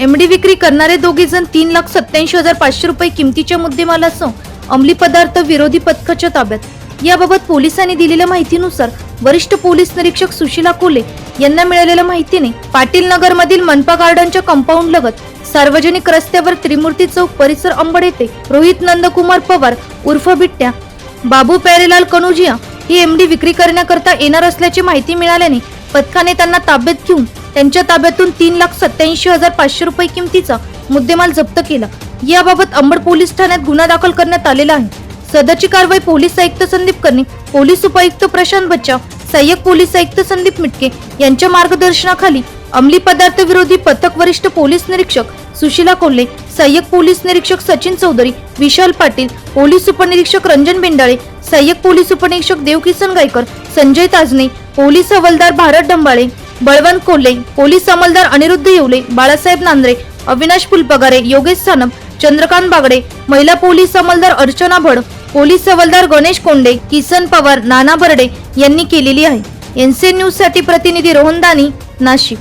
MD विक्री करणारे दोघे जण तीन लाख सत्याऐंशी हजार पाचशे रुपये किमतीच्या मुद्देमालासह अंमली पदार्थ विरोधी पथकाच्या ताब्यात. याबाबत पोलिसांनी दिलेल्या माहितीनुसार वरिष्ठ पोलीस निरीक्षक सुशीला कोले यांना मिळालेल्या माहितीने पाटील नगर मधील मनपा गार्डनच्या कंपाऊंड लगत सार्वजनिक रस्त्यावर त्रिमूर्ती चौक परिसर अंबड येथे रोहित नंदकुमार पवार उर्फ बिट्ट्या बाबू प्यारेलाल कनुजिया ही एमडी विक्री करण्याकरता येणार असल्याची माहिती मिळाल्याने पथकाने त्यांना ताब्यात घेऊन त्यांच्या ताब्यातून तीन लाख सत्याऐंशी हजार पाचशे रुपये किमतीचा मुद्देमाल जप्त केला. याबाबत अंबड पोलीस ठाण्यात गुन्हा दाखल करण्यात आलेला आहे. सदरची कारवाई पोलीस आयुक्त संदीप कर्णे पोलीस उपायुक्त प्रशांत बच्चा सहाय्यक पोलीस आयुक्त संदीप मिटके यांच्या मार्गदर्शनाखाली अंमली पदार्थ विरोधी पथक वरिष्ठ पोलीस निरीक्षक सुशीला कोल्हे सहाय्यक पोलीस निरीक्षक सचिन चौधरी विशाल पाटील पोलीस उपनिरीक्षक रंजन बेंडाळे सहाय्यक पोलीस उपनिरीक्षक देवकिसन गायकर संजय ताजने पोलीस हवालदार भारत डंबाळे बळवंत कोल्हे पोलीस अंमलदार अनिरुद्ध येवले बाळासाहेब नांद्रे अविनाश फुलपगारे योगेश सानप चंद्रकांत बागडे महिला पोलीस अंमलदार अर्चना भड पोलीस हवालदार गणेश कोंडे किसन पवार नाना बर्डे यांनी केलेली आहे. एनसीएन न्यूजसाठी प्रतिनिधी रोहन दानी नाशिक.